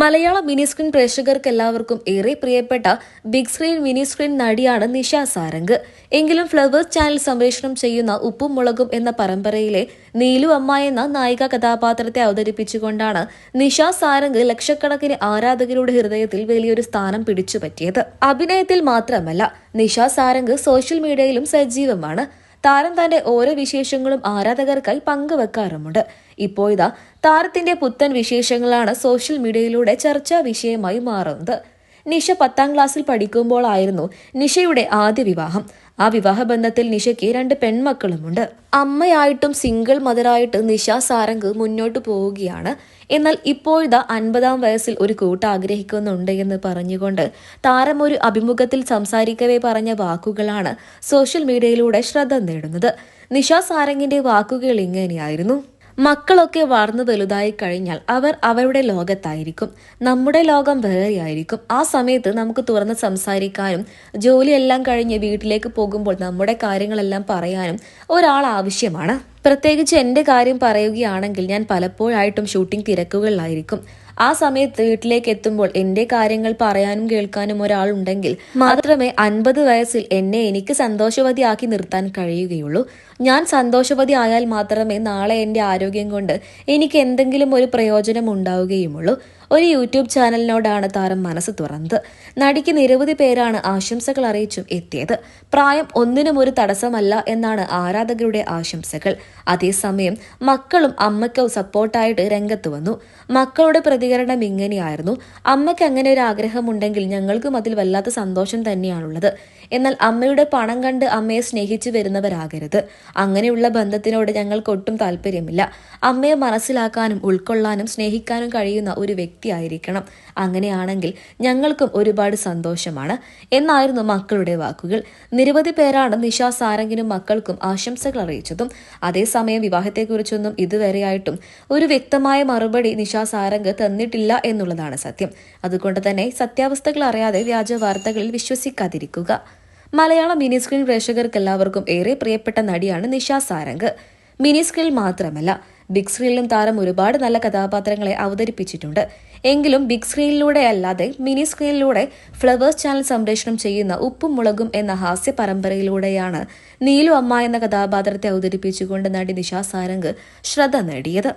മലയാള mini screen പ്രേക്ഷകർക്ക് എല്ലാവർക്കും ഏറെ പ്രിയപ്പെട്ട ബിഗ് സ്ക്രീൻ മിനി സ്ക്രീൻ നടിയാണ് നിഷ സാരംഗ്. എങ്കിലും ഫ്ലവേഴ്സ് ചാനൽ സംപ്രേഷണം ചെയ്യുന്ന ഉപ്പും മുളകും എന്ന പരമ്പരയിലെ നീലു അമ്മ എന്ന നായിക കഥാപാത്രത്തെ അവതരിപ്പിച്ചുകൊണ്ടാണ് നിഷ സാരംഗ് ലക്ഷക്കണക്കിന് ആരാധകരുടെ ഹൃദയത്തിൽ വലിയൊരു സ്ഥാനം പിടിച്ചുപറ്റിയത്. അഭിനയത്തിൽ മാത്രമല്ല നിഷ സാരംഗ് സോഷ്യൽ മീഡിയയിലും സജീവമാണ്. താരം തന്റെ ഓരോ വിശേഷങ്ങളും ആരാധകർക്കായി പങ്കുവെക്കാറുമുണ്ട്. ഇപ്പോഴിതാ താരത്തിന്റെ പുത്തൻ വിശേഷങ്ങളാണ് സോഷ്യൽ മീഡിയയിലൂടെ ചർച്ചാ വിഷയമായി മാറുന്നത്. നിഷ പത്താം ക്ലാസ്സിൽ പഠിക്കുമ്പോഴായിരുന്നു നിഷയുടെ ആദ്യ വിവാഹം. ആ വിവാഹബന്ധത്തിൽ നിഷയ്ക്ക് രണ്ട് പെൺമക്കളുമുണ്ട്. അമ്മയായിട്ടും സിംഗിൾ മദറായിട്ട് നിഷ സാരംഗ് മുന്നോട്ട് പോവുകയാണ്. എന്നാൽ ഇപ്പോഴിതാ അൻപതാം വയസ്സിൽ ഒരു കൂട്ട് ആഗ്രഹിക്കുന്നുണ്ട് എന്ന് പറഞ്ഞുകൊണ്ട് താരം ഒരു അഭിമുഖത്തിൽ സംസാരിക്കവേ പറഞ്ഞ വാക്കുകളാണ് സോഷ്യൽ മീഡിയയിലൂടെ ശ്രദ്ധ നേടുന്നത്. നിഷ സാരംഗിന്റെ വാക്കുകൾ ഇങ്ങനെയായിരുന്നു. മക്കളൊക്കെ വളർന്നു വലുതായി കഴിഞ്ഞാൽ അവർ അവരുടെ ലോകത്തായിരിക്കും. നമ്മുടെ ലോകം വേറെയായിരിക്കും. ആ സമയത്ത് നമുക്ക് തുറന്ന് സംസാരിക്കാനും ജോലിയെല്ലാം കഴിഞ്ഞ് വീട്ടിലേക്ക് പോകുമ്പോൾ നമ്മുടെ കാര്യങ്ങളെല്ലാം പറയാനും ഒരാൾ ആവശ്യമാണ്. പ്രത്യേകിച്ച് എന്റെ കാര്യം പറയുകയാണെങ്കിൽ ഞാൻ പലപ്പോഴായിട്ടും ഷൂട്ടിംഗ് തിരക്കുകളിലായിരിക്കും. ആ സമയത്ത് വീട്ടിലേക്ക് എത്തുമ്പോൾ എന്റെ കാര്യങ്ങൾ പറയാനും കേൾക്കാനും ഒരാളുണ്ടെങ്കിൽ മാത്രമേ അൻപത് വയസ്സിൽ എന്നെ എനിക്ക് സന്തോഷവതിയാക്കി നിർത്താൻ കഴിയുകയുള്ളൂ. ഞാൻ സന്തോഷവതി ആയാൽ മാത്രമേ നാളെ എന്റെ ആരോഗ്യം കൊണ്ട് എനിക്ക് എന്തെങ്കിലും ഒരു പ്രയോജനം ഉണ്ടാവുകയുമുള്ളൂ. ഒരു യൂട്യൂബ് ചാനലിനോടാണ് താരം മനസ്സ് തുറന്നത്. നടിക്ക് നിരവധി പേരാണ് ആശംസകൾ അറിയിച്ചും എത്തിയത്. പ്രായം ഒന്നിനും ഒരു തടസ്സമല്ല എന്നാണ് ആരാധകരുടെ ആശംസകൾ. അതേസമയം മക്കളും അമ്മയ്ക്കും സപ്പോർട്ടായിട്ട് രംഗത്ത് വന്നു. മക്കളുടെ പ്രതികരണം ഇങ്ങനെയായിരുന്നു. അമ്മയ്ക്ക് അങ്ങനെ ഒരു ആഗ്രഹമുണ്ടെങ്കിൽ ഞങ്ങൾക്കും അതിൽ വല്ലാത്ത സന്തോഷം തന്നെയാണുള്ളത്. എന്നാൽ അമ്മയുടെ പണം കണ്ട് അമ്മയെ സ്നേഹിച്ചു വരുന്നവരാകരുത്. അങ്ങനെയുള്ള ബന്ധത്തിനോട് ഞങ്ങൾക്ക് ഒട്ടും താല്പര്യമില്ല. അമ്മയെ മനസ്സിലാക്കാനും ഉൾക്കൊള്ളാനും സ്നേഹിക്കാനും കഴിയുന്ന ഒരു വ്യക്തിയായിരിക്കണം അങ്ങനെയാണെങ്കിൽ ഞങ്ങൾക്കും ഒരുപാട് സന്തോഷമാണ്. എന്നായിരുന്നു മക്കളുടെ വാക്കുകൾ. നിരവധി പേരാണ് നിഷ സാരംഗിനും മക്കൾക്കും ആശംസകൾ അറിയിച്ചതും. അതേസമയം വിവാഹത്തെക്കുറിച്ചൊന്നും ഇതുവരെയായിട്ടും ഒരു വ്യക്തമായ മറുപടി നിഷ സാരംഗ് തന്നിട്ടില്ല എന്നുള്ളതാണ് സത്യം. അതുകൊണ്ട് തന്നെ സത്യാവസ്ഥകൾ അറിയാതെ വ്യാജ വാർത്തകളിൽ വിശ്വസിക്കാതിരിക്കുക. മലയാള മിനി സ്ക്രീൻ പ്രേക്ഷകർക്ക് എല്ലാവർക്കും ഏറെ പ്രിയപ്പെട്ട നടിയാണ് നിഷ സാരംഗ്. മിനി സ്ക്രീൻ മാത്രമല്ല ബിഗ് സ്ക്രീനിലും താരം ഒരുപാട് നല്ല കഥാപാത്രങ്ങളെ അവതരിപ്പിച്ചിട്ടുണ്ട്. എങ്കിലും ബിഗ് സ്ക്രീനിലൂടെ അല്ലാതെ മിനി സ്ക്രീനിലൂടെ ഫ്ലവേഴ്സ് ചാനൽ സംപ്രേഷണം ചെയ്യുന്ന ഉപ്പും മുളകും എന്ന ഹാസ്യ പരമ്പരയിലൂടെയാണ് നീലു അമ്മ എന്ന കഥാപാത്രത്തെ അവതരിപ്പിച്ചുകൊണ്ട് നടി നിഷ സാരംഗ് ശ്രദ്ധ നേടിയത്.